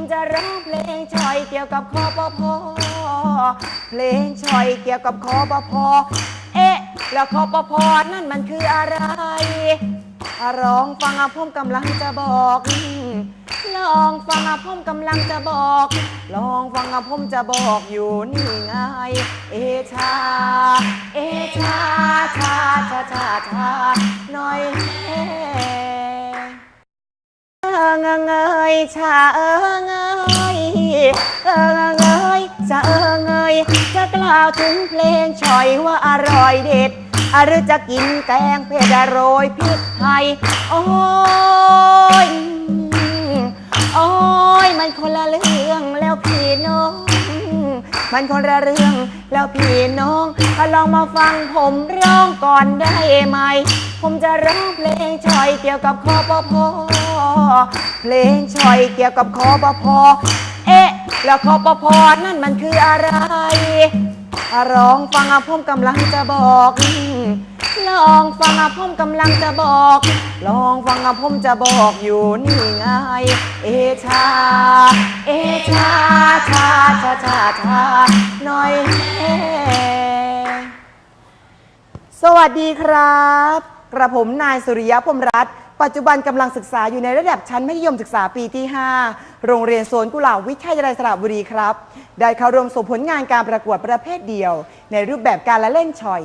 ผมจะร้องเพลงชอยเกี่ยวกับคอปพอเพลงชอยเกี่ยวกับคอปพอเอ๊ะ แล้วคอปพอนั่นมันคืออะไรร้องฟังอะผมกำลังจะบอก ลองฟังอะผมกำลังจะบอก ลองฟังอะผมจะบอกอยู่นี่ไง เอชา เอชาชาชาชาชาหน่อย เงยชาเออเงยเออเงยชาเออเงยจะกล่าวถึงเพลงชอยว่าอร่อยเด็ดอะหรือจะกินแกงเผ็ดโรยพริกไทย โอ้ย โอ้ย มันคนละเรื่องแล้วพี่น้อง มันคนละเรื่องแล้วพี่น้องก็ลองมาฟังผมร้องก่อนได้ไหม ผมจะร้องเพลงชอยเกี่ยวกับคอปพอเพลงชอยเกี่ยวกับคอปพอเอ๊ะ แล้วคอปพอนั่นมันคืออะไรร้องฟังอะผมกำลังจะบอก ลองฟังอะผมกำลังจะบอก ลองฟังอะผมจะบอกอยู่นี่ไง เอชา เอชาชาชาชา ชาหน่อยแน่สวัสดีครับ กระผมนายสุริยะพรหมรัตน์ปัจจุบันกำลังศึกษาอยู่ในระดับชั้นมัธยมศึกษาปีที่ 5 โรงเรียนสวนกุหลาบวิทยาลัยสระบุรีครับ ได้เข้าร่วมส่งผลงานการประกวดประเภทเดียว ในรูปแบบการละเล่นชอย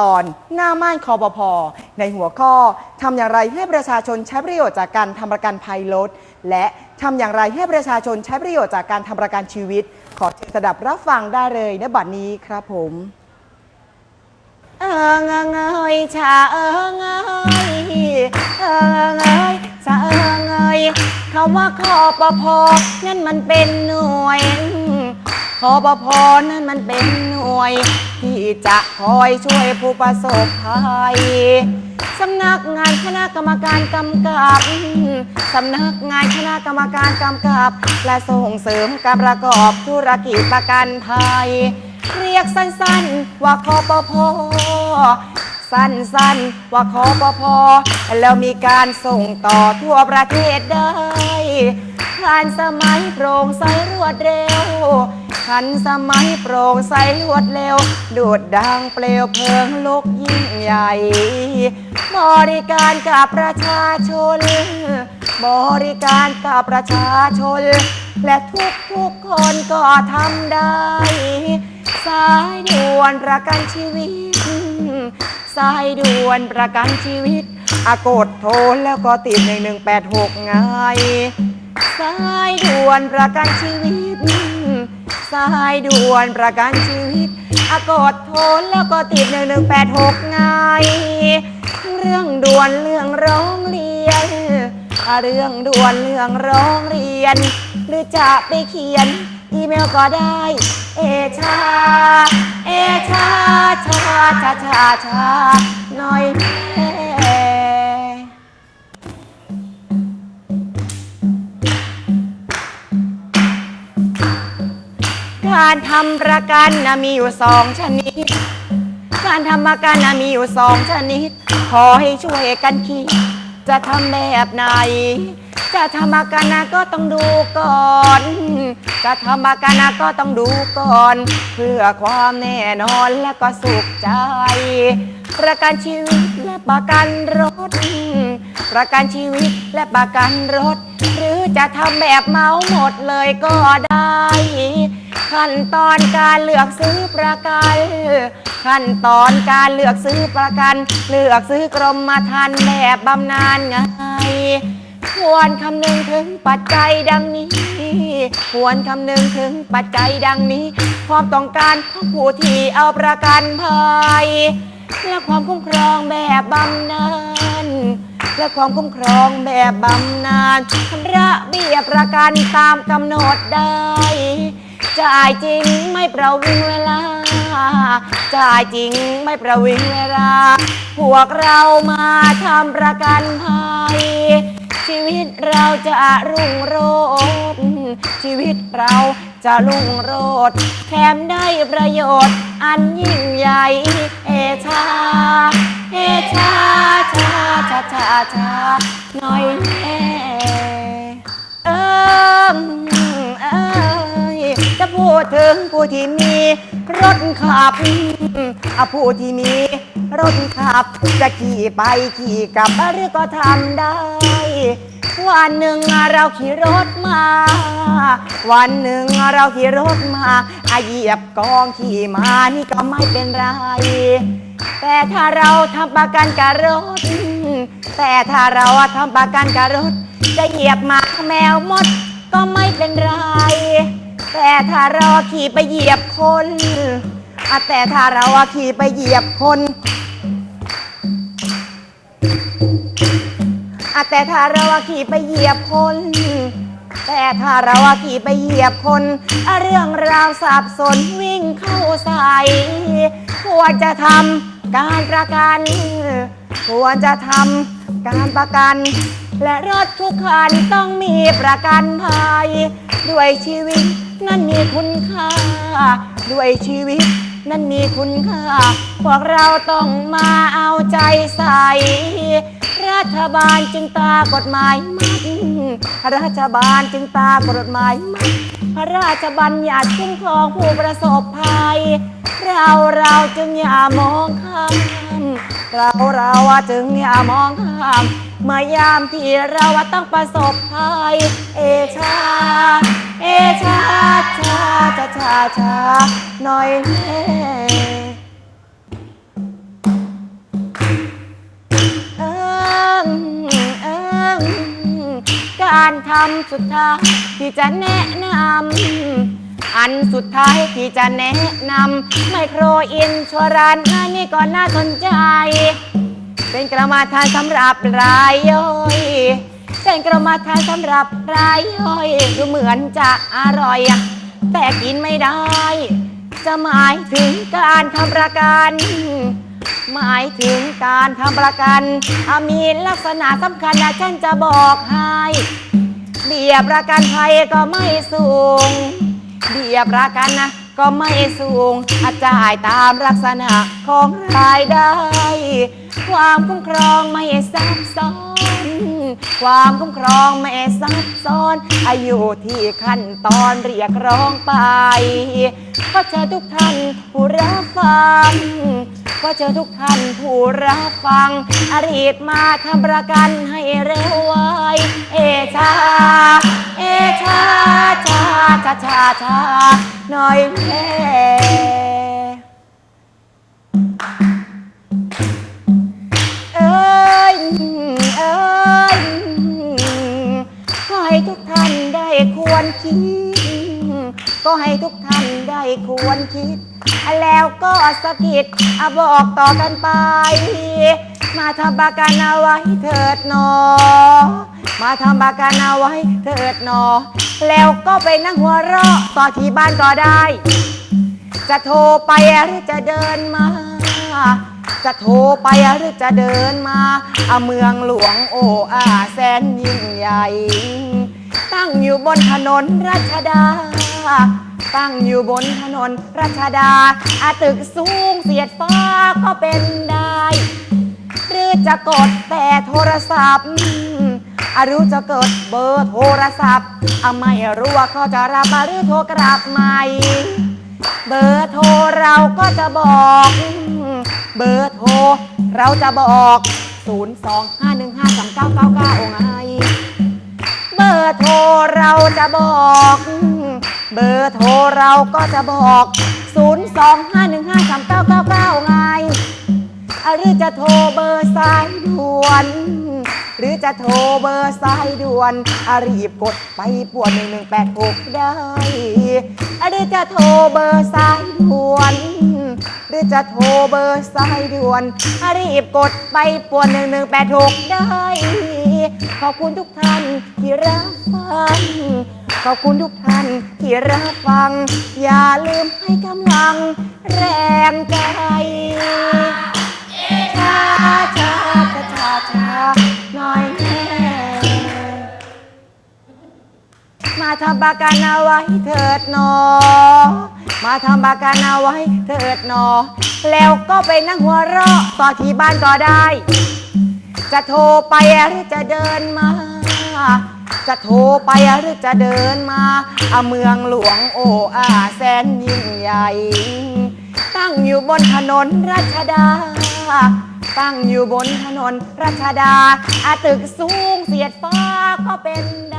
ตอนหน้าม่านคอปพอในหัวข้อทำอย่างไรให้ประชาชนใช้ประโยชน์จากการทำประกันภัยรถและทำอย่างไรให้ประชาชนใช้ประโยชน์จากการทำประกันชีวิต ขอเชิญสดับรับฟังได้เลยในบัดนี้ครับผมเออเงยเงยชาเออเงยเออเงยชาเออเงยคำว่าคอปพอนั่นมันเป็นหน่วยคอปพอนั่นมันเป็นหน่วย ที่จะคอยช่วยผู้ประสบภัย สำนักงานคณะกรรมการกำกับ สำนักงานคณะกรรมการกำกับ และส่งเสริมการประกอบธุรกิจประกันภัย เรียกสั้นๆ ว่าคอปพอสั้นๆ ว่าคอปพอแล้วมีการส่งต่อทั่วประเทศได้ทันสมัยโปร่งใสรวดเร็ว ทันสมัยโปร่งใสรวดเร็ว ดูดดังเปลวเพลิงลุกยิ่งใหญ่ บริการกับประชาชน บริการกับประชาชน และทุกทุกๆคนก็ทำได้ สายด่วนประกันชีวิต สายด่วนประกันชีวิต อากดโทรแล้วก็ติดหนึ่งงแปดหกไง สายด่วนประกันชีวิต สายด่วนประกันชีวิตอากดโทรแล้วก็ติดหนึ่งหนึ่งแปดหกไง เรื่องด่วนเรื่องร้องเรียน เรื่องด่วนเรื่องร้องเรียน หรือจะไปเขียน อีเมลก็ได้ เอชา เอชาชาชาชาชาหน่อย การทำประกันนะมีอยู่สองชนิด การทำประกันนะมีอยู่สองชนิด ขอให้ช่วยกันคิด จะทำแบบไหน จะทำประกันนะก็ต้องดูก่อน จะทำประกันนะก็ต้องดูก่อน เพื่อความแน่นอนและก็สุขใจ ประกันชีวิตและประกันรถ ประกันชีวิตและประกันรถ หรือจะทำแบบเมาหมดเลยก็ได้ ขั้นตอนการเลือกซื้อประกันขั้นตอนการเลือกซื้อประกัน เลือกซื้อกรมธรรม์แบบบำนาญไงควรคำนึงถึงปัจจัยดังนี้ ควรคำนึงถึงปัจจัยดังนี้ ความต้องการของผู้ที่เอาประกันภัยและความคุ้มครองแบบบำนาญและความคุ้มครองแบบบำนาญชำระเบี้ยประกันตามกำหนดได้ จ่ายจริงไม่ประวิงเวลา จ่ายจริงไม่ประวิงเวลา พวกเรามาทำประกันภัย ชีวิตเราจะรุ่งโรจน์ชีวิตเราจะรุ่งโรจน์แถมได้ประโยชน์ อันยิ่งใหญ่ เอชา เอชาชาชาชาชาหน่อยแน่เออ จะพูดถึงผู้ที่มีรถขับอะผู้ที่มีรถขับ จะขี่ไปขี่กลับหรือก็ทำได้ วันหนึ่งเราขี่รถมา วันหนึ่งเราขี่รถมาอาเหยียบกองขี่มานี่ก็ไม่เป็นไร แต่ถ้าเราทำประกันกับรถ แต่ถ้าเราทำประกันกับรถ จะเหยียบหมาแมวมดก็ไม่เป็นไร แต่ถ้าเราขี่ไปเหยียบคนอะแต่ถ้าเราขี่ไปเหยียบคนอะแต่ถ้าเราขี่ไปเหยียบคน แต่ถ้าเราขี่ไปเหยียบคน เรื่องราวสับสนวิ่งเข้าใส่ควรจะทำการประกันควรจะทำการประกัน และรถทุกคันต้องมีประกันภัยด้วยชีวิต นั้นมีคุณค่า ด้วยชีวิต นั้นมีคุณค่า พวกเราต้องมาเอาใจใส่ รัฐบาลจึงตากฎหมายมัดรัฐบาลจึงตากฎหมายมัดพระราชบัญญัติคุ้มครองผู้ประสบภัย เราเราจึงอย่ามองข้ามเราเราจึงอย่ามองข้ามเมื่อยามที่เราต้องประสบภัย เอชา เอชาชาชาชาชาหน่อยแน่เอิงเอิงการทำสุดท้ายที่จะแนะนำ อันสุดท้ายที่จะแนะนำไมโครอินชัวรันอันนี้ก็น่าสนใจ เป็นกระมาทานสำหรับรายย่อย เป็นกระมาทานสำหรับรายย่อยดูเหมือนจะอร่อยอะแต่กินไม่ได้ จะหมายถึงการทำประกัน หมายถึงการทำประกันอะมีลักษณะสำคัญนะฉันจะบอกให้เบียประกันภัยก็ไม่สูงเบียประกันนะก็ไม่สูงอาจ่ายตามลักษณะของรายได้ ความคุ้มครองไม่ซับซ้อน ความคุ้มครองไม่ซับซ้อน อายุที่ขั้นตอนเรียกร้องไปก็เจอทุกท่านผู้รับฟังก็เจอทุกท่านผู้รับฟังอารีบมาทำประกันให้เร็วไวเอชา เอชาชาชาชาชาหน่อยแม่ ควรคิด ก็ให้ทุกท่านได้ควรคิด แล้วก็สะกิดอะบอกต่อกันไป มาทำประกันเอาไว้เถิดหนอ มาทำประกันเอาไว้เถิดหนอ แล้วก็ไปนั่งหัวเราะต่อที่บ้านก็ได้ จะโทรไปหรือจะเดินมาจะโทรไปหรือจะเดินมาอาเมืองหลวงโอ้อาแสนยิ่งใหญ่ ตั้งอยู่บนถนนรัชดา ตั้งอยู่บนถนนรัชดาอาตึกสูงเสียดฟ้าก็เป็นได้ หรือจะกดแต่โทรศัพท์อารู้จะเกิดเบอร์โทรศัพท์อาไม่รู้ว่าเขาจะรับหรือโทรกลับไหมเบอร์โทรเราก็จะบอก เบอร์โทรเราจะบอก 025153999ไง เบอร์โทรเราจะบอก เบอร์โทรเราก็จะบอก 025153999 ไงอะหรือจะโทรเบอร์สายด่วน หรือจะโทรเบอร์สายด่วนอรีบกดไปปวดหนึ่งหนึ่งแปดหกได้อะหรือจะโทรเบอร์สายด่วน หรือจะโทรเบอร์สายด่วนอรีบกดไปปวดหนึ่งหนึ่งแปดหกได้ ขอบคุณทุกท่านที่รับฟัง ขอบคุณทุกท่านที่รับฟัง อย่าลืมให้กำลังแรงใจชาชาชาชาชาหน่อยแม่มาทำประกันเอาไว้เถิดหนอ มาทำประกันเอาไว้เถิดหนอ แล้วก็ไปนั่งหัวเราะต่อที่บ้านก็ได้ จะโทรไปหรือจะเดินมา จะโทรไปหรือจะเดินมาอาเมืองหลวงโอ้อาแสนยิ่งใหญ่ ตั้งอยู่บนถนนรัชดา ตั้งอยู่บนถนนรัชดาอาตึกสูงเสียดฟ้าก็เป็นด